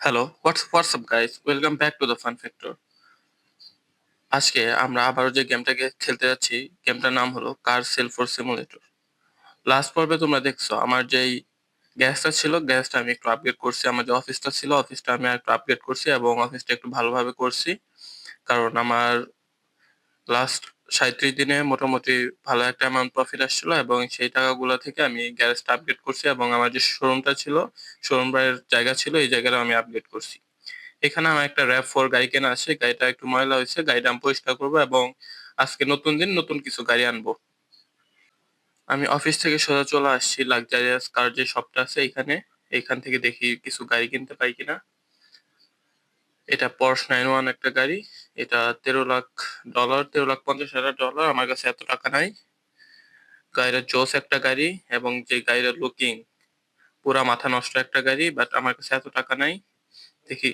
Hello, what's what's up guys? Welcome back to the fun factor. আজকে আমরা আবারও যে গেমটাকে খেলতে যাচ্ছি, গেমটার নাম হলো car sale for simulator. Last পর্বে তোমরা দেখছ আমার যেই গ্যাসটা ছিল, গ্যাসটা আমি একটু আপগ্রেড করছি। আমার যে অফিসটা ছিল, অফিসটা আমি একটু আপগ্রেড করছি এবং অফিসটা একটু ভালোভাবে করছি। কারণ আমার লাস্ট ৩৭ দিনে মোটামুটি ভালো একটা অ্যামাউন্ট প্রফিট আসছিল এবং সেই টাকাগুলো থেকে আমি গ্যারেজটা আপগ্রেড করছি এবং আমার যে শোরুমটা ছিল, শোরুমের জায়গা ছিল, এই জায়গাটা আমি আপগ্রেড করছি। এখানে আমার একটা RAV4 গাড়ি কেনা আছে। গাড়িটা একটু ময়লা হয়েছে গাড়িটা আমি পরিষ্কার করব এবং আজকে নতুন দিন, নতুন কিছু গাড়ি আনব। আমি অফিস থেকে সোজা চলে আসছি লাক্সারিয়াস কার যে শপটা আছে এখানে এইখান থেকে দেখি কিছু গাড়ি কিনতে পাই কিনা। এটা পর্স নাইন ওয়ান একটা গাড়ি। এটা ১৩ লাখ ডলার, ১৩ লাখ ৫০ হাজার ডলার। আমার কাছে এত টাকা নাই। গাড়িটা জোস একটা গাড়ি এবং যে গাড়িটার লুকিং পুরা মাথা নষ্ট একটা গাড়ি। বাট আমার কাছে এত টাকা নাই। দেখি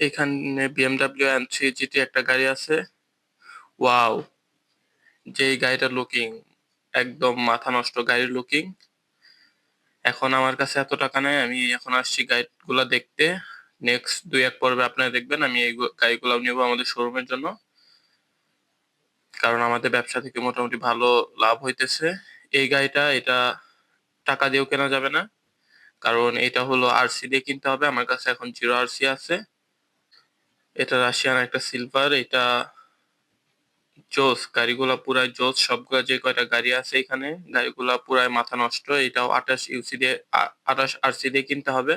এখানে BMW M3 GT একটা গাড়ি আছে। ওয়াও! যেই গাড়িটার লুকিং একদম মাথা নষ্ট গাড়ির লুকিং। এখন আমার কাছে এত টাকা নাই। আমি এখন আসছি গাড়িগুলা দেখতে। নেক্সট ২-১ পর্বে আপনারা দেখবেন আমি এই গ গাড়িগুলাও নিবো আমাদের শোরুমের জন্য। কারণ আমাদের ব্যবসা থেকে মোটামুটি ভালো লাভ হইতেছে। এই গাড়িটা এটা টাকা দিয়েও কেনা যাবে না। কারণ এটা হলো আরসি দিয়ে কিনতে হবে। আমার কাছে এখন 0 আরসি আছে। এটা রাশিয়ান একটা সিলভার। এটা জোস গাড়িগুলা পুরাই জোস। সবগুলা যে কয়টা গাড়ি আছে এখানে, গাড়িগুলা পুরাই মাথা নষ্ট। এটাও ২৮ ইউসি দিয়ে আ ২৮ আরসি দিয়ে কিনতে হবে।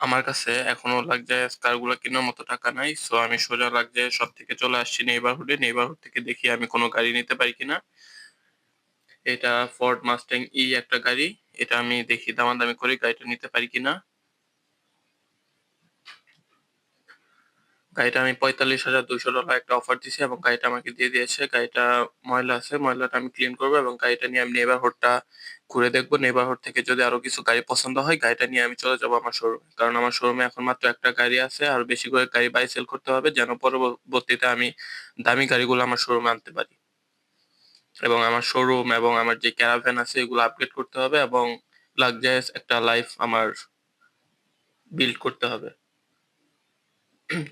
আমার কাছে এখনও লাক্সারিয়াস কারগুলা কেনার মতো টাকা নাই। সো আমি সোজা লাক্সারিয়াস সব থেকে চলে আসছি নেইবারহুডে। নেইবারহুড থেকে দেখি আমি কোনো গাড়ি নিতে পারি কিনা। এটা ফোর্ড মাস্টাং ই একটা গাড়ি। এটা আমি দেখি দামাদামি করে গাড়িটা নিতে পারি কিনা। গাড়িটা আমি $৪৫,২০০ একটা অফার দিয়েছি এবং গাড়িটা আমাকে দিয়ে দিয়েছে। গাড়িটা ময়লা আছে। ময়লাটা আমি ক্লিন করব এবং গাড়িটা নিয়ে আমি নেইবারহুডটা ঘুরে দেখব। নেইবারহুড থেকে যদি আরও কিছু গাড়ি পছন্দ হয়, গাড়িটা নিয়ে আমি চলে যাব আমার শোরুমে। কারণ আমার শোরুমে এখন মাত্র একটা গাড়ি আছে। আর বেশি করে গাড়ি বাই সেল করতে হবে যেন পরবর্তীতে আমি দামি গাড়িগুলো আমার শোরুমে আনতে পারি। এবং আমার শোরুম এবং আমার যে ক্যারাভ্যান আছে এগুলো আপগ্রেড করতে হবে এবং লাক্সারিয়াস একটা লাইফ আমার বিল্ড করতে হবে।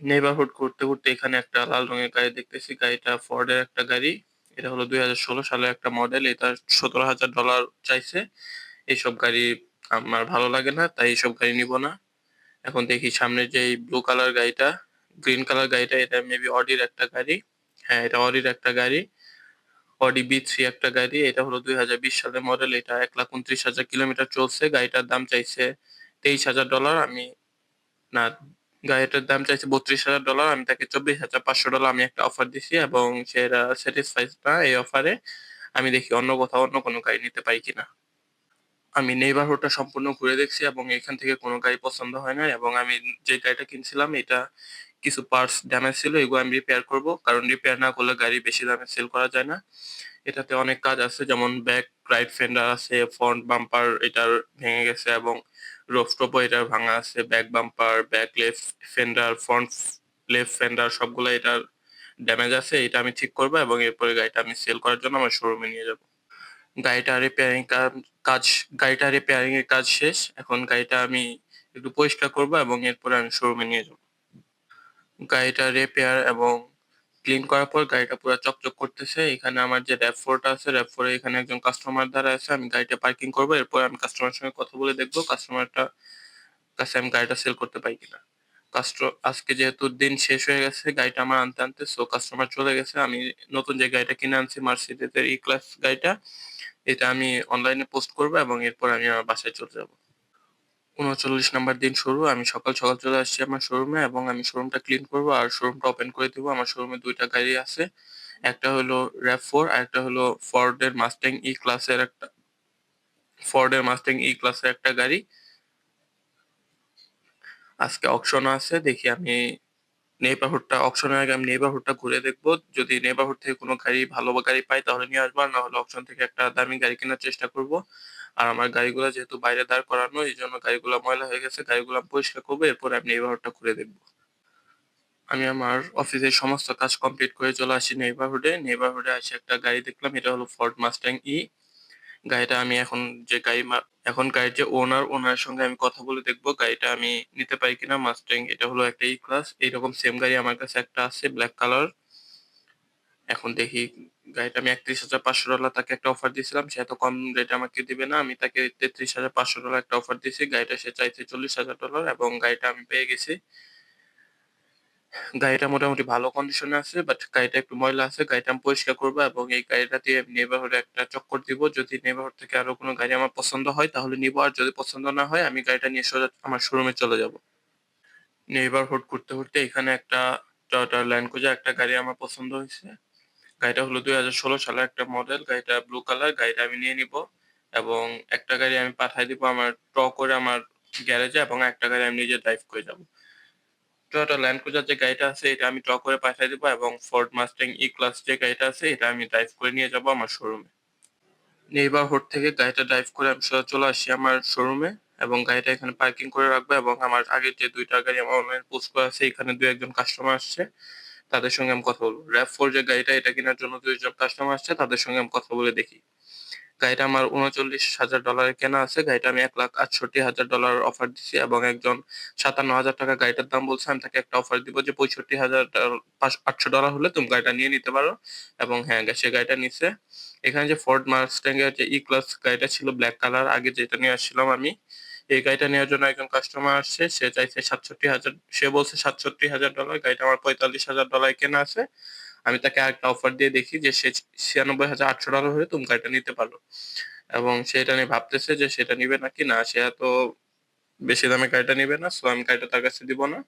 নেইবারহুড ঘুরতে, ঘুরতে এখানে একটা লাল রঙের গাড়ি দেখতেছি। গাড়িটা ফোর্ডের একটা গাড়ি। এটা হলো ২০১৬ সালের একটা মডেল। এটা $১৭,০০০ চাইছে। এইসব গাড়ি আমার ভালো লাগে না। তাই এইসব গাড়ি নিবো না। এখন দেখি সামনে যেই ব্লু কালার গাড়িটা, গ্রিন কালার গাড়িটা এটা মেবি অডির একটা গাড়ি। হ্যাঁ, এটা অডির একটা গাড়ি। অডি বি থ্রি একটা গাড়ি। এটা হলো ২০২০ সালের মডেল। এটা ১,২৯,০০০ কিলোমিটার চলছে। গাড়িটার দাম চাইছে $২৩,০০০ আমি না গাড়িটার দাম চাইছে $৩২,০০০ আমি তাকে $২৪,৫০০ আমি একটা অফার দিছি এবং সে এটা স্যাটিসফাইড না এই অফারে। আমি দেখি অন্য কোথাও অন্য কোনো গাড়ি নিতে পারি কিনা। আমি নেইবারহুডটা সম্পূর্ণ ঘুরে দেখছি এবং এখান থেকে কোনো গাড়ি পছন্দ হয় না এবং আমি যে গাড়িটা কিনছিলাম এটা কিছু পার্টস ড্যামেজ ছিল। এগুলো আমি রিপেয়ার করব। কারণ রিপেয়ার না করলে গাড়ি বেশি দামে সেল করা যায় না। এটাতে অনেক কাজ আছে যেমন ব্যাক রাইট ফেন্ডার আছে, ফ্রন্ট বাম্পার এটার ভেঙে গেছে এবং রুফটপও এটার ভাঙা আছে। Back bumper, back left fender, front left fender সবগুলা এটার ড্যামেজ আছে। এটা আমি ঠিক করব এবং এরপরে গাড়িটা আমি সেল করার জন্য আমার শোরুমে নিয়ে যাব। গাড়িটা রিপেয়ারিং কাজ গাড়িটা রিপেয়ারিং এর কাজ শেষ। এখন গাড়িটা আমি একটু পরিষ্কার করব এবং এরপরে আমি শোরুমে নিয়ে যাব। গাড়িটা রিপেয়ার এবং ক্লিন করার পর গাড়িটা পুরো চকচক করতেছে। এখানে আমার যে RAV4 টা আছে, RAV4 ফোরে এখানে একজন কাস্টমার দাঁড়ায় আছে। আমি গাড়িটা পার্কিং করব। এরপর আমি কাস্টমারের সঙ্গে কথা বলে দেখব কাস্টমারটা কাছে আমি গাড়িটা সেল করতে পারি কিনা। কাস্ট আজকে যেহেতু দিন শেষ হয়ে গেছে গাড়িটা আমার আনতে, আনতে সো কাস্টমার চলে গেছে। আমি নতুন যে গাড়িটা কিনে আনছি মার্সিডিজের ই ক্লাস গাড়িটা, এটা আমি অনলাইনে পোস্ট করব এবং এরপর আমি আমার বাসায় চলে যাব। ৩৯ নাম্বার দিন শুরু। আমি সকাল, সকাল চলে আসছি আমার শোরুমে এবং আমি শোরুমটা ক্লিন করব আর শোরুমটা ওপেন করে দেবো আমার শোরুমে ২ টা গাড়ি আছে। একটা হলো র্যাপ ফোর আর একটা হলো ফর্ডের মাস্ট্যাং ই ক্লাসের একটা ফর্ডের মাস্ট্যাং ই ক্লাসের একটা গাড়ি। আজকে অকশন আছে। দেখি আমি নেইবারহুডটা অকশনের আগে আমি নেইবারহুডটা ঘুরে দেখব। যদি নেইবারহুড থেকে কোনো গাড়ি ভালো গাড়ি পাই তাহলে নিয়ে আসব। আর না হলে অকশন থেকে একটা দামি গাড়ি কেনার চেষ্টা করব। আর আমার গাড়িগুলো যেহেতু বাইরে দাঁড় করানো এই জন্য গাড়িগুলো ময়লা হয়ে গেছে। গাড়িগুলো পরিষ্কার করব। এরপরে আমি নেইবারহুডটা ঘুরে দেখব। আমি আমার অফিসের সমস্ত কাজ কমপ্লিট করে চলে আসি নেইবারহুডে। নেইবারহুডে আসে একটা গাড়ি দেখলাম। এটা হলো ফোর্ড মাস্ট্যাং ই। গাড়িটা আমি এখন যে গাড়ি এখন গাড়ির যে ওনার, ওনারের সঙ্গে আমি কথা বলে দেখব গাড়িটা আমি নিতে পারি কিনা। মাস্ট্যাং এটা হলো একটা ই ক্লাস। এইরকম সেম গাড়ি আমার কাছে একটা আছে ব্ল্যাক কালার। এখন দেখি গাড়িটা আমি $৩১,৫০০ তাকে একটা অফার দিয়েছিলাম। সে এত কম রেটে আমাকে দিবে না। আমি তাকে $৩৩,৫০০ একটা অফার দিয়েছি। গাড়িটা সে চাইছে $৪০,০০০ এবং গাড়িটা আমি পেয়ে গেছি। গাড়িটা মোটামুটি ভালো কন্ডিশনে আছে বাট গাড়িটা একটু ময়লা আছে। গাড়িটা আমি পরিষ্কার করব এবং এই গাড়িটা দিয়ে নেইবারহুডে একটা চক্কর দিব। যদি নেইবারহুড থেকে আরও কোনো গাড়ি আমার পছন্দ হয় তাহলে নিব আর যদি পছন্দ না হয় আমি গাড়িটা নিয়ে সোজা আমার শোরুমে চলে যাব। নেইবারহুড ঘুরতে, ঘুরতে এখানে একটা টয়োটা ল্যান্ড একটা গাড়ি আমার পছন্দ হইছে। গাড়িটা হলো ২০১৬ সালের একটা মডেল। গাড়িটা ব্লু কালার। গাড়িটা আমি নিয়ে নিবো এবং একটা গাড়ি আমি পাঠায় দিব আমার ট করে আমার গ্যারেজে এবং একটা গাড়ি আমি নিজে ড্রাইভ করে যাব। টয়োটা ল্যান্ড ক্রুজার যে গাড়িটা আছে, এটা আমি ট করে পাঠায় দিব এবং ফোর্ড মাস্ট্যাং ই ক্লাস যে গাড়িটা আছে, এটা আমি ড্রাইভ করে নিয়ে যাব আমার শোরুমে। নেইবারহুড থেকে গাড়িটা ড্রাইভ করে আমি চলে আসি আমার শোরুমে এবং গাড়িটা এখানে পার্কিং করে রাখব এবং আমার আগের যে দুইটা গাড়ি আমার অনলাইনে পোস্ট করা আছে, এখানে দু একজন কাস্টমার আসছে। তাদের সঙ্গে আমি কথা বলব। র্যাপ ফোর যে গাড়িটা এটা কেনার জন্য ২ জন কাস্টমার আসছে তাদের সঙ্গে আমি কথা বলে দেখি। গাড়িটা আমার $৩৯,০০০ এ কেনা আছে। গাড়িটা আমি $১,৬৮,০০০ অফার দিছি এবং একজন ৳৫৭,০০০ গাড়িটার দাম বলছে। আমি তাকে একটা অফার দিব যে $৬৫,০০০ পাঁচ $৮০০ হলে তুমি গাড়িটা নিয়ে নিতে পারো এবং হ্যাঁ, সে গাড়িটা নিছে। এখানে যে ফোর্ড মাস্ট্যাং এর যে ই ক্লাস গাড়িটা ছিল ব্ল্যাক কালার আগে যেটা নিয়ে আসছিলাম আমি। এই গাড়িটা নেওয়ার জন্য একজন কাস্টমার আসছে। সে চাইছে ৬৭,০০০ সে বলছে $৬৭,০০০ গাড়িটা আমার পঁয়তাল্লিশ হাজার ডলার কেনা আছে। আমি তাকে আরেকটা অফার দিয়ে দেখি যে সে ছিয়ানব্বই হাজার $৯৬,৮০০ হলে তুমি গাড়িটা নিতে পারো। এবং সে এটা নিয়ে ভাবতেছে যে সেটা নিবে নাকি না। সে এত বেশি দামে গাড়িটা নিবে না। সো আমি গাড়িটা তার কাছে দিব না।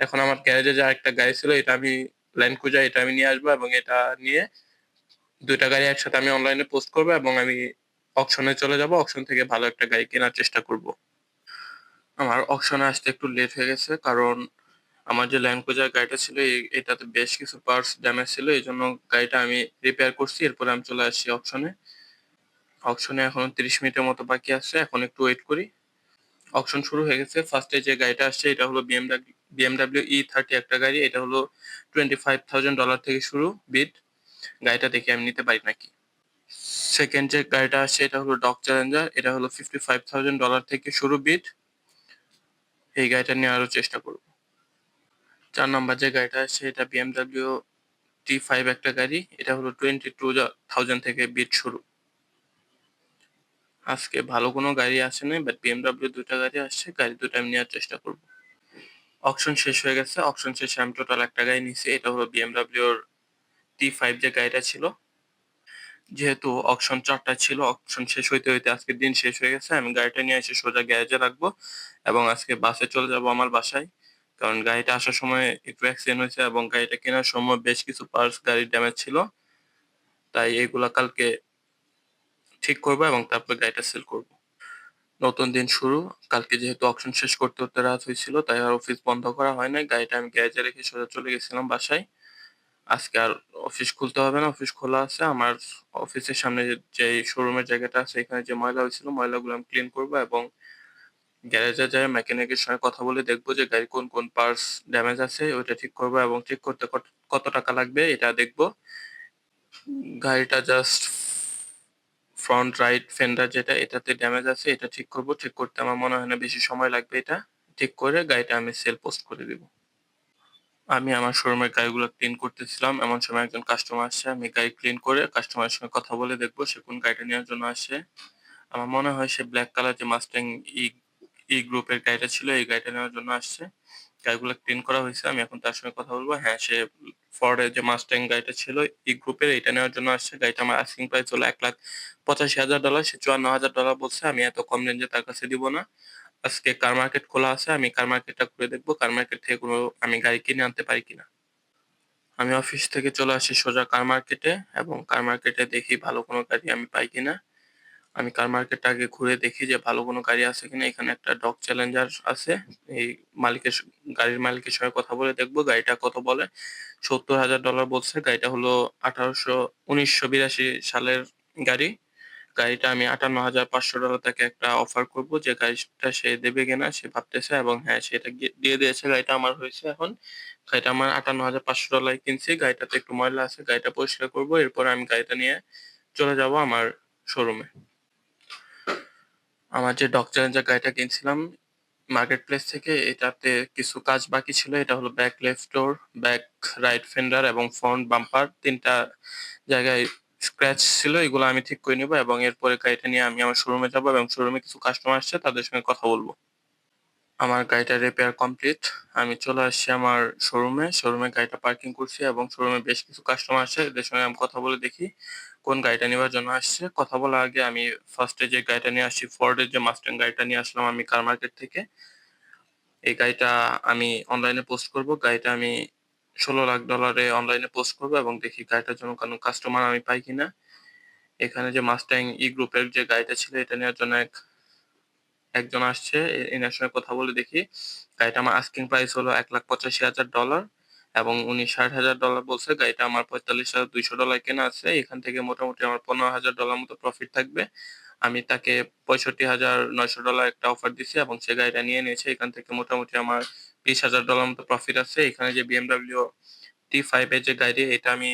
এখন আমার গ্যারেজে যে আরেকটা গাড়ি ছিল এটা আমি ল্যান্ড ক্রুজার এটা আমি নিয়ে আসব এবং এটা নিয়ে ২ টা গাড়ি একসাথে আমি অনলাইনে পোস্ট করব এবং আমি অকশনে চলে যাব অকশন থেকে ভালো একটা গাড়ি কেনার চেষ্টা করব। আমার অকশনে আসতে একটু লেট হয়ে গেছে কারণ আমার যে ল্যান্ড ক্রুজার গাড়িটা ছিল এটাতে বেশ কিছু পার্টস ড্যামেজ ছিল। এই জন্য গাড়িটা আমি রিপেয়ার করছি। এরপরে আমি চলে আসছি অকশনে। অকশনে এখন তিরিশ মিনিটের মতো বাকি আছে। এখন একটু ওয়েট করি। অকশন শুরু হয়ে গেছে। ফার্স্টে যে গাড়িটা আসছে এটা হলো BMW BMW E30 একটা গাড়ি। এটা হলো $25,000 থেকে শুরু বিট গাড়িটা দেখে আমি নিতে পারি নাকি। সেকেন্ড যে গাড়িটা আসছে এটা হলো ডক চ্যালেঞ্জার। এটা হলো $55,000 থেকে শুরু বিড। এই গাড়িটা নেওয়ারও চেষ্টা করব। চার নাম্বার যে গাড়িটা আসছে এটা BMW T5 একটা গাড়ি। এটা হলো 22,000 থেকে বিড শুরু। আজকে ভালো কোনো গাড়ি আসে নাই বাট BMW ২ টা গাড়ি আসছে। গাড়ি ২ টা আমি নেওয়ার চেষ্টা করব। অকশন শেষ হয়ে গেছে। অকশন শেষে আমি টোটাল একটা গাড়ি নিছি। এটা হলো বিএমডাব্লিউর টি ফাইভ যে গাড়িটা ছিল। যেহেতু অকশন চারটা ছিল, অকশন শেষ হইতে, হইতে আজকের দিন শেষ হয়ে গেছে। আমি গাড়িটা নিয়ে এসে সোজা গ্যারেজে রাখব এবং আজকে বাসে চলে যাব আমার বাসায়। কারণ গাড়িটা আসার সময় একটু অ্যাক্সিডেন্ট হয়েছে এবং গাড়িটা কেনার সময় বেশ কিছু পার্টস গাড়ির ড্যামেজ ছিল। তাই এগুলা কালকে ঠিক করব এবং তারপর গাড়িটা সেল করব। নতুন দিন শুরু। কালকে যেহেতু অকশন শেষ করতে, করতে রাত হয়েছিল তাই আর অফিস বন্ধ করা হয় নাই। গাড়িটা আমি গ্যারেজে রেখে সোজা চলে গেছিলাম বাসায়। আজকে আর অফিস খুলতে হবে না। অফিস খোলা আছে। আমার অফিসের সামনে যে, শোরুমের জায়গাটা আছে এখানে যে ময়লা হয়েছিল ময়লাগুলো আমি ক্লিন করব এবং গ্যারেজে যেয়ে মেকানিকের সঙ্গে কথা বলে দেখব যে গাড়ির কোন, কোন পার্টস ড্যামেজ আছে ওইটা ঠিক করব এবং ঠিক করতে কত টাকা লাগবে এটা দেখব। গাড়িটা জাস্ট ফ্রন্ট রাইট ফেন্ডার যেটা এটাতে ড্যামেজ আছে এটা ঠিক করব। ঠিক করতে আমার মনে হয় না বেশি সময় লাগবে এটা। ঠিক করে গাড়িটা আমি সেল পোস্ট করে দিব। আমি আমার শোরুমের গাড়িগুলো ক্লিন করতেছিলাম। এমন সময় একজন কাস্টমার আসছে। আমি গাড়ি ক্লিন করে কাস্টমারের সঙ্গে কথা বলে দেখব সে কোন গাড়িটা নেওয়ার জন্য আসছে। আমার মনে হয় সে ব্ল্যাক কালার যে মাস্ট্যাং ই ই গ্রুপের গাড়িটা ছিল এই গাড়িটা নেওয়ার জন্য আসছে। গাড়িগুলো ক্লিন করা হয়েছে। আমি এখন তার সঙ্গে কথা বলব। হ্যাঁ, সে ফর্ডের যে মাস্ট্যাং গাড়িটা ছিল ই গ্রুপের এইটা নেওয়ার জন্য আসছে। গাড়িটা আমার আস্কিং প্রাইস হলো $১,৮৫,০০০ সে $৫৪,০০০ বলছে। আমি এত কম রেঞ্জে তার কাছে দিব না। আজকে কার মার্কেট খোলা আছে। আমি কার মার্কেটটা ঘুরে দেখব। কার মার্কেট থেকে কোনো আমি গাড়ি কিনে আনতে পারি কিনা। আমি অফিস থেকে চলে আসি সোজা কার মার্কেটে এবং কার মার্কেটে দেখি ভালো কোনো গাড়ি আমি পাই কিনা। আমি কার মার্কেটটা আগে ঘুরে দেখি যে ভালো কোনো গাড়ি আছে কিনা। এখানে একটা ডগ চ্যালেঞ্জার আছে। এই মালিকের গাড়ির মালিকের সঙ্গে কথা বলে দেখব গাড়িটা কত বলে। $৭০,০০০ বলছে। গাড়িটা হলো ১৮০০ ১৯৮২ সালের গাড়ি। গাড়িটা আমি $৫৮,৫০০ তাকে একটা অফার করব যে গাড়িটা সে দেবে কিনা সে ভাবতেছে এবং হ্যাঁ, সে এটা দিয়ে দিয়েছে। গাড়িটা আমার হয়েছে এখন। গাড়িটা আমার $৫৮,৫০০ এ কিনছি। গাড়িটাতে একটু ময়লা আছে। গাড়িটা পরিষ্কার করব। এরপর আমি গাড়িটা নিয়ে চলে যাব আমার শোরুমে। আমার যে ডগ চ্যালেঞ্জার গাড়িটা কিনছিলাম মার্কেট প্লেস থেকে এটাতে কিছু কাজ বাকি ছিল এটা হলো back left door back right fender এবং ফ্রন্ট বাম্পার তিনটা জায়গায় স্ক্র্যাচ ছিল, এগুলো আমি ঠিক করে নিব এবং এরপরে গাড়িটা নিয়ে আমি আমার শোরুমে যাব এবং শোরুমে কিছু কাস্টমার আসছে, তাদের সঙ্গে কথা বলব। আমার গাড়িটা রিপেয়ার কমপ্লিট আমি চলে আসছি আমার শোরুমে শোরুমে গাড়িটা পার্কিং করছি এবং শোরুমে বেশ কিছু কাস্টমার আসছে। এদের সঙ্গে আমি কথা বলে দেখি কোন গাড়িটা নেওয়ার জন্য আসছে। কথা বলার আগে আমি ফার্স্টে যে গাড়িটা নিয়ে আসছি ফোর্ডের যে মাস্টার গাড়িটা নিয়ে আসলাম আমি কার মার্কেট থেকে। এই গাড়িটা আমি অনলাইনে পোস্ট করব। গাড়িটা আমি ষোলো লাখ ডলারে অনলাইনে পোস্ট করব এবং দেখি গাড়িটার জন্য কোনো কাস্টমার আমি পাই কিনা। এখানে যে মাস্টাং ই গ্রুপের যে গাড়িটা ছিল, এটা নেওয়ার জন্য এক, একজন আসছে। এনার সঙ্গে কথা বলে দেখি। গাড়িটা আমার আস্কিং প্রাইস হলো এক লাখ পঁচাশি হাজার ডলার এবং উনি ষাট হাজার ডলার বলছে, গাড়িটা আমার পঁয়তাল্লিশ হাজার দুইশো ডলার কেনা আছে। এখান থেকে মোটামুটি আমার পনেরো হাজার ডলার মতো প্রফিট থাকবে। আমি তাকে পঁয়ষট্টি হাজার নয়শো ডলার একটা অফার দিছি এবং সে গাড়িটা নিয়ে নিয়েছে। এখান থেকে মোটামুটি আমার বিশ হাজার ডলার মতো প্রফিট আছে। এখানে যে বিএমডাব্লিউ টি ফাইভ এর যে গাড়ি, এটা আমি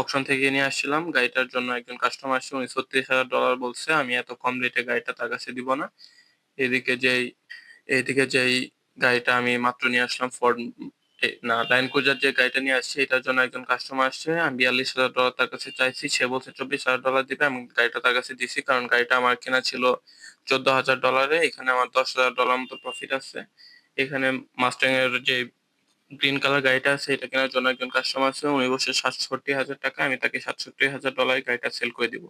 অপশন থেকে নিয়ে আসছিলাম। গাড়িটার জন্য একজন কাস্টমার আসছে, উনি ছত্রিশ হাজার ডলার বলছে, আমি এত কম রেটে গাড়িটা তার কাছে দিব না। এদিকে যেই এদিকে যেই গাড়িটা আমি মাত্র নিয়ে আসলাম ফোর্ড না লাইন ক্রুজার যে গাড়িটা নিয়ে আসছে, এটার জন্য একজন কাস্টমার আসছে। আমি বিয়াল্লিশ হাজার ডলার তার কাছে চাইছি, সে বলছে চব্বিশ হাজার ডলার দিবে, আমি গাড়িটা তার কাছে দিছি, কারণ গাড়িটা আমার কেনা ছিল চোদ্দ হাজার ডলারে এখানে আমার দশ হাজার ডলার মতো প্রফিট আছে। এখানে মাস্টাং এর যে গ্রিন কালার গাড়িটা আছে, এটা কেনার জন্য একজন কাস্টমার আছে, উনি বসে সাতষট্টি হাজার টাকা, আমি তাকে সাতষট্টি হাজার ডলার গাড়িটা সেল করে দিব।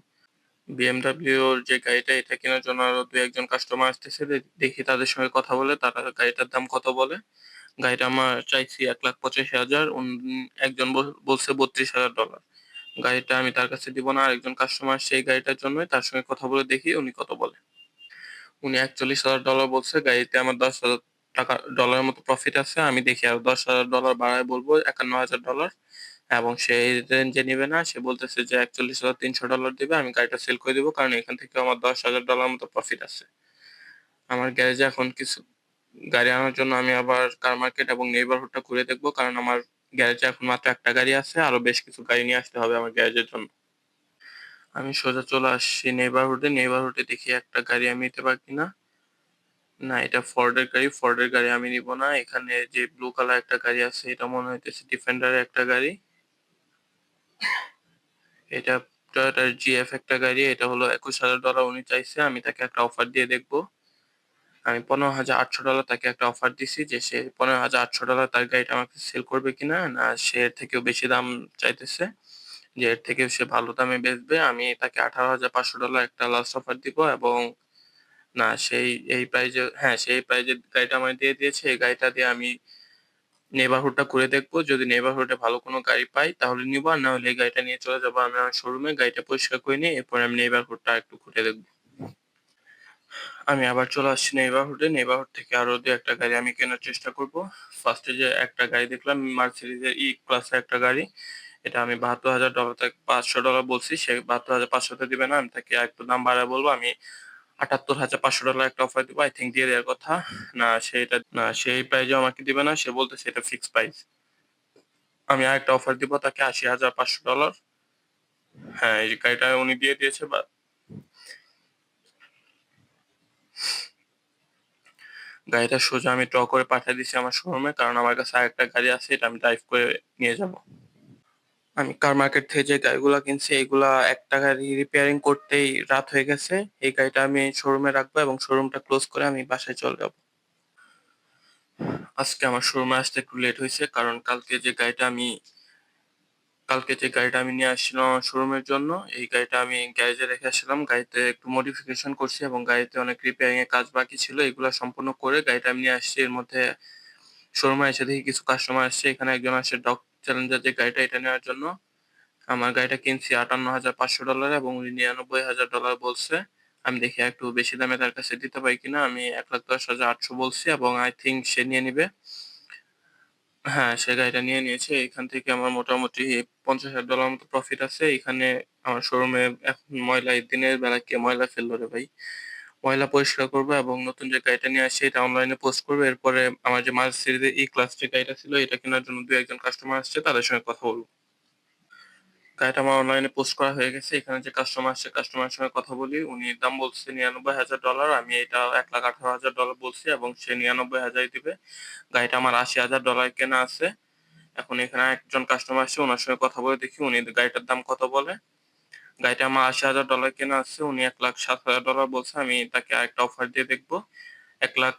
বিএমডাব্লিউ যে গাড়িটা, এটা কেনার জন্য আরও দু একজন কাস্টমার আসতেছে দেখি তাদের সঙ্গে কথা বলে, তারা গাড়িটার দাম কত বলে। গাড়িটা আমার চাইছি এক লাখ পঁচাশি হাজার একজন বল- বলছে বত্রিশ হাজার ডলার গাড়িটা আমি তার কাছে দিব না, আরেকজন কাস্টমার সেই গাড়িটার জন্য তার সঙ্গে কথা বলে দেখি উনি কত বলে। উনি একচল্লিশ হাজার ডলার বলছে, গাড়িতে আমার দশ হাজার টাকা ডলারের মতো প্রফিট আছে, আমি দেখি আর দশ হাজার ডলার বাড়ায় বলব, একান্ন হাজার ডলার এবং সে রেঞ্জে নিবে না, সে বলতেছে যে একচল্লিশ হাজার তিনশো ডলার দিবে, আমি গাড়িটা সেল করে দিবো, কারণ এখান থেকে আমার দশ হাজার ডলার মতো প্রফিট আছে। আমার গ্যারেজে এখন কিছু গাড়ি আনার জন্য আমি আবার কার মার্কেট এবং নেইবারহুডটা ঘুরে দেখব, কারণ আমার গ্যারেজে এখন মাত্র একটা গাড়ি আছে, আরও বেশ কিছু গাড়ি নিয়ে আসতে হবে আমার গ্যারেজের জন্য। আমি সোজা চলে আসছি নেইবারহুডে নেইবারহুডে দেখি একটা গাড়ি আমি নিতে পারি কিনা। না, এটা ফর্ডের গাড়ি। ফর্ডের গাড়ি আমি নিব না। এখানে যে ব্লু কালার একটা গাড়ি আছে, এটা মনে হইতেছে ডিফেন্ডারের একটা গাড়ি। এটা টয়োটার জিএফ একটা গাড়ি। এটা হলো একুশ হাজার ডলার উনি চাইছে। আমি তাকে একটা অফার দিয়ে দেখব। আমি পনেরো হাজার আটশো ডলার তাকে একটা অফার দিছি যে সে পনেরো হাজার আটশো ডলার তার গাড়িটা আমাকে সেল করবে কিনা, না সে এর থেকেও বেশি দাম চাইতেছে। যে এর থেকেও সে ভালো দামে বেচবে। আমি তাকে আঠারো হাজার পাঁচশো ডলার একটা লাস্ট অফার দিব এবং না, সেই, এই প্রাইজে হ্যাঁ সেই প্রাইজে গাড়িটা আমায় দিয়ে দিয়েছে। এই গাড়িটা দিয়ে আমি নেবারহুডটা ঘুরে দেখব। যদি নেবারহুডে ভালো কোনো গাড়ি পাই তাহলে নিবো, আর না হলে এই গাড়িটা নিয়ে চলে যাব আমি আমার শোরুমে গাড়িটা পরিষ্কার করে নিয়ে এরপর আমি নেবারহুডটা একটু ঘুরে দেখব। আমি আবার চলে আসছি নেইবারহুডে নেইবারহুড থেকে আরও দু একটা গাড়ি আমি কেনার চেষ্টা করব। ফার্স্টে যে একটা গাড়ি দেখলাম মার্সিডিজের ই ক্লাসে একটা গাড়ি। এটা আমি বাহাত্তর হাজার ডলার থেকে পাঁচশো ডলার বলছি। সে বাহাত্তর হাজার পাঁচশোতে দিবে না। আমি তাকে একটু দাম বাড়ায় বলব। আমি আটাত্তর হাজার পাঁচশো ডলার একটা অফার দিব আই থিঙ্ক দিয়ে দেওয়ার কথা। না সেটা না সেই প্রাইজে আমাকে দিবে না, সে বলতেছে এটা ফিক্স প্রাইস আমি আরেকটা অফার দিব, তাকে আশি হাজার পাঁচশো ডলার হ্যাঁ এই গাড়িটা উনি দিয়ে দিয়েছে বা গাড়িটা সোজা আমি ট্র করে পাঠিয়ে দিছি আমার শোরুমে কারণ আমার কাছে আরেকটা গাড়ি আছে, এটা আমি ড্রাইভ করে নিয়ে যাব। আমি কার মার্কেট থেকে যে গাড়িগুলা কিনছি, এগুলা একটা গাড়ি রিপেয়ারিং করতেই রাত হয়ে গেছে। এই গাড়িটা আমি শোরুমে রাখব এবং শোরুমটা ক্লোজ করে আমি বাসায় চলে যাব। আজকে আমার শোরুমে আসতে একটু লেট হয়েছে, কারণ কালকে যে গাড়িটা আমি, কালকে যে গাড়িটা আমি নিয়ে আসছিলাম শোরুমের জন্য, এই গাড়িটা আমি গ্যারেজে রেখে আসছিলাম। গাড়িতে একটু মডিফিকেশন করছি এবং গাড়িতে অনেক রিপেয়ারিং এর কাজ বাকি ছিল, এগুলো সম্পূর্ণ করে গাড়িটা আমি নিয়ে আসছি। এর মধ্যে শোরুমে এসে দেখি কিছু কাস্টমার আসছে, এখানে একজন আসছে ডগ চ্যালেঞ্জার যে গাড়িটা এটা নেওয়ার জন্য, আমার গাড়িটা কিনছি আটান্ন হাজার পাঁচশো ডলার এবং উনি নিরানব্বই হাজার ডলার বলছে। আমি দেখি একটু বেশি দামে তার কাছে দিতে পারি কিনা। আমি এক লাখ দশ হাজার আটশো বলছি এবং আই থিঙ্ক সে নিয়ে নিবে। হ্যাঁ সে গাড়িটা নিয়ে নিয়েছে। এখান থেকে আমার মোটামুটি পঞ্চাশ হাজার ডলার মতো প্রফিট আছে। এখানে আমার শোরুমে এখন ময়লা, দিনের বেলা কে ময়লা ফেলল রে ভাই? ময়লা পরিষ্কার করব এবং নতুন যে গাড়িটা নিয়ে আসছে এটা অনলাইনে পোস্ট করব এরপরে আমার যে মার্সিডিজের ই ক্লাস যে গাড়িটা ছিল এটা কেনার জন্য দু একজন কাস্টমার আসছে তাদের সঙ্গে কথা বলব গাড়িটা আমার অনলাইনে পোস্ট করা হয়ে গেছে। এখানে যে কাস্টমার আসছে কাস্টমারের সঙ্গে কথা বলি। উনি দাম বলছে $৯৯,০০০ আমি এটা $১,১৮,০০০ বলছি এবং সে $৯৯,০০০ ই দিবে। গাড়িটা আমার $৮০,০০০ কেনা আছে। এখন এখানে একজন কাস্টমার আসছে ওনার সঙ্গে কথা বলে দেখি উনি গাড়িটার দাম কত বলে। গাড়িটা আমার $৮০,০০০ কেনা আছে। উনি $১,০৭,০০০ বলছে। আমি তাকে আরেকটা অফার দিয়ে দেখব এক লাখ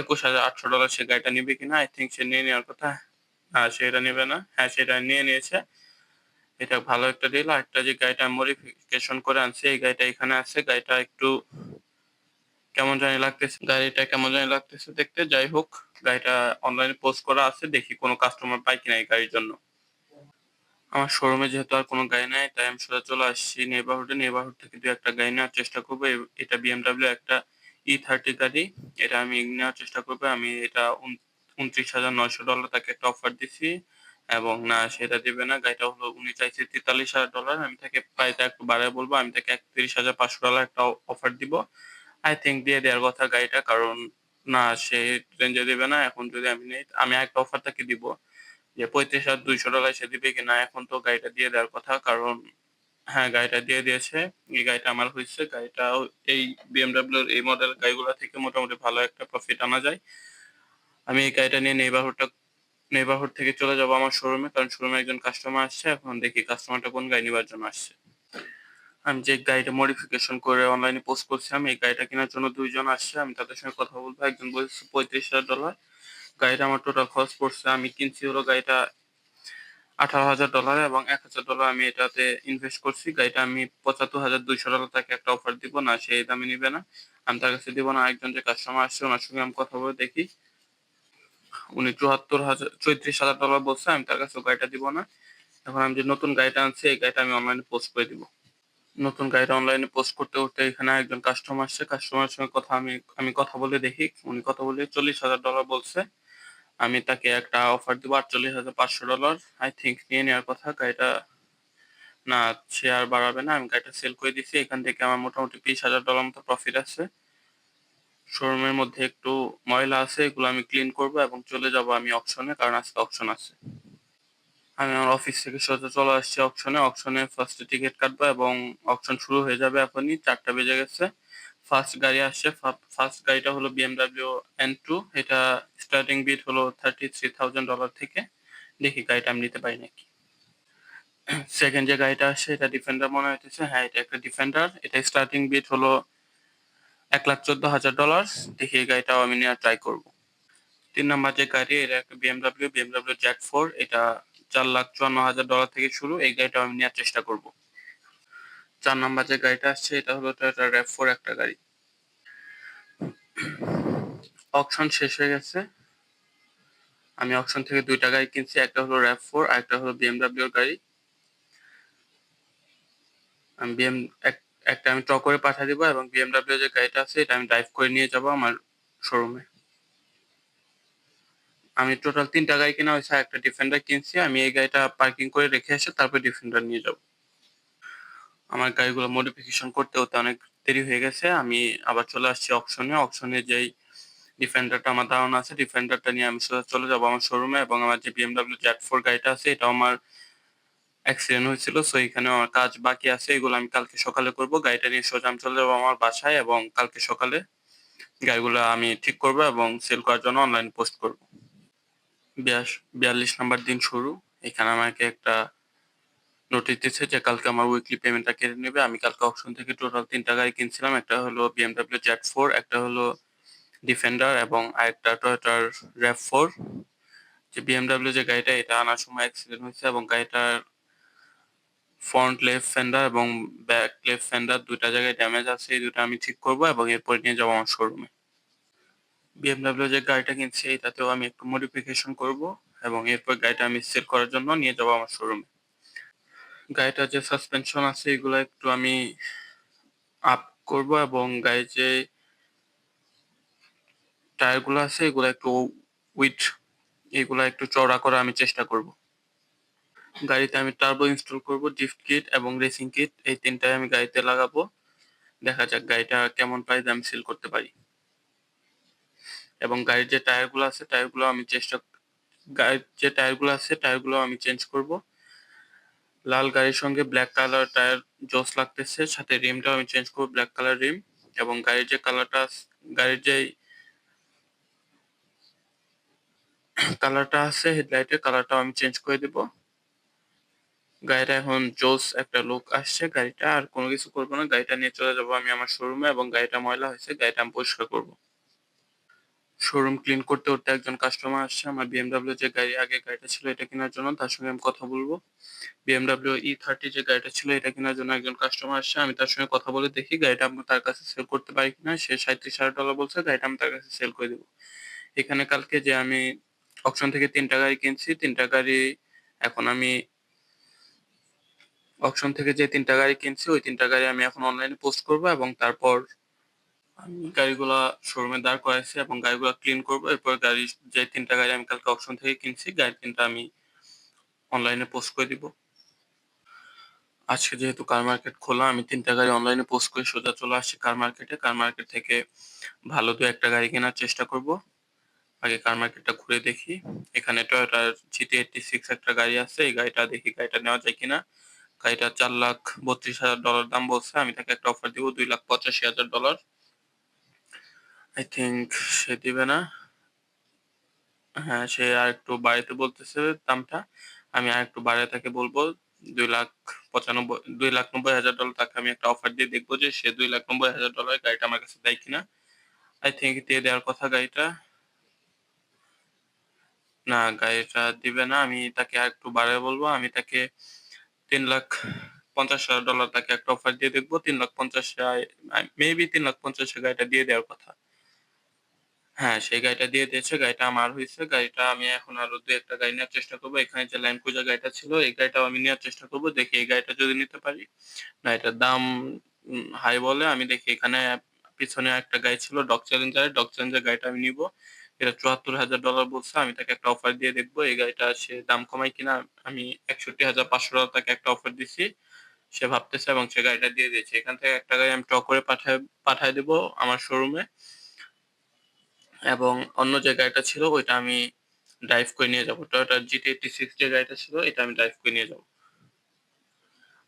একুশ হাজার $১,২১,৮০০ সে গাড়িটা নিবে কিনা। আই থিংক সে নিয়ে নেওয়ার কথা। না সে এটা নিবে না। হ্যাঁ, সেটা নিয়ে নিয়েছে। এটা ভালো একটা ডিল। আরেকটা যে গাড়িটা মডিফিকেশন করে আনছি এই গাড়িটা এখানে আছে। গাড়িটা একটু কেমন জানি লাগতেছে। গাড়িটা কেমন জানি লাগতেছে দেখতে। যাই হোক, গাড়িটা অনলাইনে পোস্ট করা আছে। দেখি কোনো কাস্টমার পাই কিনা এই গাড়ির জন্য। আমার শোরুমে যেহেতু আর কোনো গাড়ি নাই তাই আমি সোজা চলে আসছি নেইবারহুডে। নেবারহুড থেকে ২-১ টা গাড়ি নেওয়ার চেষ্টা করব। এটা BMW একটা E30 গাড়ি। এটা আমি নেওয়ার চেষ্টা করব। আমি এটা উন $২৯,৯০০ তাকে একটা অফার দিছি এবং না সে এটা দিবে না। গাড়িটা হলো উনি চাইছে $৪৩,০০০ আমি তাকে প্রাইসটা একটু বাড়ায় বলব আমি তাকে $৩১,৫০০ একটা অফার দিব। আই থিংক দিয়ে দেওয়ার কথা গাড়িটা। কারণ না সে রেঞ্জে দিবে না। এখন যদি আমি নেই আমি আরেকটা অফার তাকে দিব। যে $৩৫,২০০ সে দিবে কিনা। এখন তো গাড়িটা দিয়ে দেওয়ার কথা। কারণ হ্যাঁ, গাড়িটা দিয়ে দিয়েছে। এই গাড়িটা আমার হয়েছে গাড়িটাও এই এর এই মডেল গাড়িগুলো থেকে মোটামুটি ভালো একটা প্রফিট আনা যায়। আমি এই গাড়িটা নিয়ে নেইবারহুডটা নেইবারহুড থেকে চলে যাব আমার শোরুমে। কারণ শোরুমে একজন কাস্টমার আসছে। এখন দেখি কাস্টমারটা কোন গাড়ি নিবার জন্য আসছে। আমি যে গাড়িটা মডিফিকেশন করে অনলাইনে পোস্ট করছিলাম এই গাড়িটা কেনার জন্য দুইজন আসছে। আমি তাদের সঙ্গে কথা বলব একজন বলছে $৩৫,০০০ গাড়িটা আমার টোটাল খরচ পড়ছে। আমি কিনছি হলো গাড়িটা $১৮,০০০ এবং $১,০০০ আমি এটাতে ইনভেস্ট করছি। গাড়িটা আমি $৭৫,২০০ তাকে একটা অফার দিব। না সে দামে নিবে না। আমি তার কাছে দিব না। একজন যে কাস্টমার আসছে ওনার সঙ্গে আমি কথা বলে দেখি। উনি $৭৪,০০০ বলছে। আমি তার কাছে গাড়িটা দিব না। এখন আমি যে নতুন গাড়িটা আনছি এই গাড়িটা আমি অনলাইনে পোস্ট করে দিব। নতুন গাড়িটা অনলাইনে পোস্ট করতে, করতে এখানে একজন কাস্টমার আসছে। কাস্টমারের সঙ্গে কথা আমি আমি কথা বলে দেখি। উনি কথা বলে $৪০,০০০ বলছে। আমি তাকে একটা অফার দিব $৪৮,৫০০ আই থিংক নিয়ে নেওয়ার কথা। গাড়িটা না সে আর বাড়াবে না। আমি গাড়িটা সেল করে দিছি। এখান থেকে আমার মোটামুটি $২০,০০০ মতো প্রফিট আছে। শোরুমের মধ্যে একটু ময়লা আছে। এগুলো আমি ক্লিন করব এবং চলে যাব আমি অপশনে কারণ আজকে অপশন আছে। আমি আমার অফিস থেকে সোজা চলে আসছি অপশনে অপশনে ফার্স্টে টিকিট কাটবো এবং অকশন শুরু হয়ে যাবে এখনই। ৪টা বেজে গেছে। ফার্স্ট গাড়ি আসছে। ফার্স্ট গাড়িটা হলো BMW N2 এটা স্টার্টিং বিড হলো $33,000 থেকে। দেখি গাড়িটা আমি নিতে পারি নাকি। সেকেন্ড যে গাড়িটা আসছে এটা ডিফেন্ডার মনে হইতেছে। হ্যাঁ, এটা একটা ডিফেন্ডার। এটা স্টার্টিং বিড হলো $১,১৪,০০০ দেখি এই গাড়িটাও আমি নেওয়ার ট্রাই করব। তিন নাম্বার যে গাড়ি এটা একটা বিএমডাব্লিউ বিএমডাব্লিউ জ্যাক ফোর এটা $৪,৫৪,০০০ থেকে শুরু। এই গাড়িটাও আমি নেওয়ার চেষ্টা করব। ৪ নাম্বার যে গাড়িটা আসছে, এটা হলো Toyota RAV4 একটা গাড়ি। অকশন শেষ হয়ে গেছে। আমি অকশন থেকে ২ টা গাড়ি কিনছি। একটা হলো RAV4 আরেকটা হলো BMW এর গাড়ি। আমি বিএম এক, একটা আমি ট্র করে পাঠায় দিব এবং BMW যে গাড়িটা আছে, এটা আমি ড্রাইভ করে নিয়ে যাব আমার শোরুমে। আমি টোটাল ৩ টা গাড়ি কেনা হইছে। একটা ডিফেন্ডার কিনছি। আমি এই গাড়িটা পার্কিং করে রেখে এসে তারপর ডিফেন্ডার নিয়ে যাব। আমার গাড়িগুলো মডিফিকেশন করতে, হতে অনেক দেরি হয়ে গেছে। আমি আবার চলে আসছি অকশনে। অকশনে যেই ডিফেন্ডারটা আমার ধারণা আছে ডিফেন্ডারটা নিয়ে আমি চলে যাব আমার শোরুমে এবং আমার যে BMW Z4 গাড়িটা আছে এটাও আমার অ্যাক্সিডেন্ট হয়েছিল। সো এখানে আমার কাজ বাকি আছে। এগুলো আমি কালকে সকালে করব। গাড়িটা নিয়ে সোজা আমি চলে যাব আমার বাসায় এবং কালকে সকালে গাড়িগুলো আমি ঠিক করব এবং সেল করার জন্য অনলাইন পোস্ট করব। বিয়াশ ৪২ নাম্বার দিন শুরু। এখানে আমাকে একটা নোটিস দিচ্ছে যে কালকে আমার উইকলি পেমেন্টটা কেটে নেবে। আমি কালকে অকশন থেকে টোটাল ৩ টা গাড়ি কিনছিলাম। একটা হলো BMW Z4, একটা হলো ডিফেন্ডার এবং আরেকটা Toyota RAV4 যে BMW যে গাড়িটা এটা আনার সময় অ্যাক্সিডেন্ট হয়েছে এবং গাড়িটার ফ্রন্ট লেফট ফেন্ডার এবং ব্যাক লেফট ফেন্ডার ২ টা জায়গায় ড্যামেজ আছে। এই ২ টা আমি ঠিক করব এবং এরপরে নিয়ে যাব আমার শোরুমে। BMW যে গাড়িটা কিনছি এটাতেও আমি একটু মডিফিকেশন করব এবং এরপর গাড়িটা আমি সেল করার জন্য নিয়ে যাব আমার শোরুমে। গাড়িটার যে সাসপেনশন আছে এগুলো একটু আমি আপ করব এবং গাড়ির যে টায়ারগুলো আছে এগুলো একটু উইথ এগুলা একটু চওড়া করা আমি চেষ্টা করব। গাড়িতে আমি টার্বো ইনস্টল করব, ড্রিফট কিট এবং রেসিং কিট এই ৩ টাই আমি গাড়িতে লাগাবো। দেখা যাক গাড়িটা কেমন প্রাইসে আমি সেল করতে পারি। এবং গাড়ির যে টায়ারগুলো আছে টায়ারগুলো আমি চেষ্টা গাড়ির যে টায়ারগুলো আছে টায়ারগুলো আমি চেঞ্জ করব। লাল গাড়ির সঙ্গে ব্ল্যাক কালার টায়ার জোস লাগতেছে, সাথে রিমটাও আমি চেঞ্জ করব ব্ল্যাক কালার রিম এবং গাড়ির যে কালারটা গাড়ির যে কালারটা আছে হেডলাইটের কালারটাও আমি চেঞ্জ করে দিব। গাড়িটা এখন জোস একটা লুক আসছে, গাড়িটা আর কোনো কিছু করব না, গাড়িটা নিয়ে চলে যাব আমি আমার শোরুমে এবং গাড়িটা ময়লা হয়েছে, গাড়িটা আমি পরিষ্কার করব। শোরুম ক্লিন করতে করতে একজন কাস্টমার আসছে, আমার বিএমডাব্লিউ যে গাড়ি, আগে গাড়িটা ছিল এটা কেনার জন্য, তার সঙ্গে আমি কথা বলব। বিএমডাব্লিউ ই থার্টি যে গাড়িটা ছিল এটা কেনার জন্য একজন কাস্টমার আসছে, আমি তার সঙ্গে কথা বলে দেখি গাড়িটা আমি তার কাছে সেল করতে পারি কিনা, সে সাঁত্রিশ হাজার ডলার বলছে, গাড়িটা আমি তার কাছে সেল করে দেবো। এখানে কালকে যে আমি অকশন থেকে তিনটা গাড়ি কিনছি, তিনটা গাড়ি এখন আমি অকশন থেকে যে তিনটা গাড়ি কিনছি, ওই তিনটা গাড়ি আমি এখন অনলাইনে পোস্ট করব এবং তারপর আমি গাড়িগুলা শোরুমে দাঁড় করাইছি এবং গাড়িগুলো ক্লিন করব। এরপর গাড়ি, যে তিনটা গাড়ি আমি কালকে অপশন থেকে কিনছি গাড়ি তিনটা আমি অনলাইনে পোস্ট করে দিব। আজকে যেহেতু কার মার্কেট খোলা, আমি তিনটা গাড়ি অনলাইনে পোস্ট করে সোজা চলে আসছি কার মার্কেটে কার মার্কেট থেকে ভালো দু একটা গাড়ি কেনার চেষ্টা করব। আগে কার মার্কেটটা ঘুরে দেখি। এখানে টয়োটার জিটি এইটটি সিক্স একটা গাড়ি আছে। এই গাড়িটা দেখি গাড়িটা নেওয়া যায় কিনা। গাড়িটা চার লাখ বত্রিশ হাজার ডলার দাম বলছে। আমি তাকে একটা অফার দিব, দুই লাখ পঁচাশি হাজার ডলার আই থিঙ্ক সে দিবে না। হ্যাঁ সে আর একটু বাড়াইতে বলতেছে দামটা। আমি আর একটু বাড়ায় তাকে বলব, দুই লাখ পঁচানব্বই, দুই লাখ নব্বই হাজার ডলার তাকে আমি একটা অফার দিয়ে দেখব যে সে দুই লাখ নব্বই হাজার ডলার গাড়িটা আমার কাছে দেয় কিনা। আই থিঙ্ক দিয়ে দেওয়ার কথা গাড়িটা। না, গাড়িটা দিবে না। আমি তাকে আর একটু বাড়ায় বলব, আমি তাকে তিন লাখ পঞ্চাশ হাজার ডলার তাকে একটা অফার দিয়ে দেখব। তিন লাখ পঞ্চাশ মেবি তিন লাখ পঞ্চাশে গাড়িটা দিয়ে দেওয়ার কথা। হ্যাঁ সেই গাড়িটা দিয়ে দিয়েছে, গাড়িটা আমার হয়েছে, গাড়িটা আমি এখন আরও দু একটা গাড়ি নেওয়ার চেষ্টা করব। এখানে যে ক্রুজার গাড়িটা ছিল, এই গাড়িটাও আমি নেওয়ার চেষ্টা করব, দেখি এই গাড়িটা যদি নিতে পারি। না, এটার দাম হাই বলে আমি দেখি এখানে পিছনে একটা গাড়ি ছিল ডক চ্যালেঞ্জার ডক চ্যালেঞ্জার গাড়িটা আমি নিব। এটা চুয়াত্তর হাজার ডলার বলছে, আমি তাকে একটা অফার দিয়ে দেখব, এই গাড়িটা সে দাম কমাই কিনা, আমি একষট্টি হাজার পাঁচশো ডলার তাকে একটা অফার দিছি। সে ভাবতেছে এবং সে গাড়িটা দিয়ে দিয়েছে। এখান থেকে একটা গাড়ি আমি টক করে পাঠায় পাঠায় দেবো আমার শোরুমে এবং অন্য যে গাড়িটা ছিল, ওইটা আমি ড্রাইভ করে নিয়ে যাব। টয়োটা জিটি এইটি সিক্স যে গাড়িটা ছিল, এটা আমি ড্রাইভ করে নিয়ে যাব।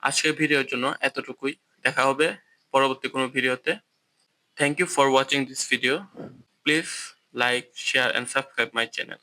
আজকের ভিডিওর জন্য এতটুকুই। দেখা হবে পরবর্তী কোনো ভিডিওতে। Thank you for watching this video please like share and subscribe my channel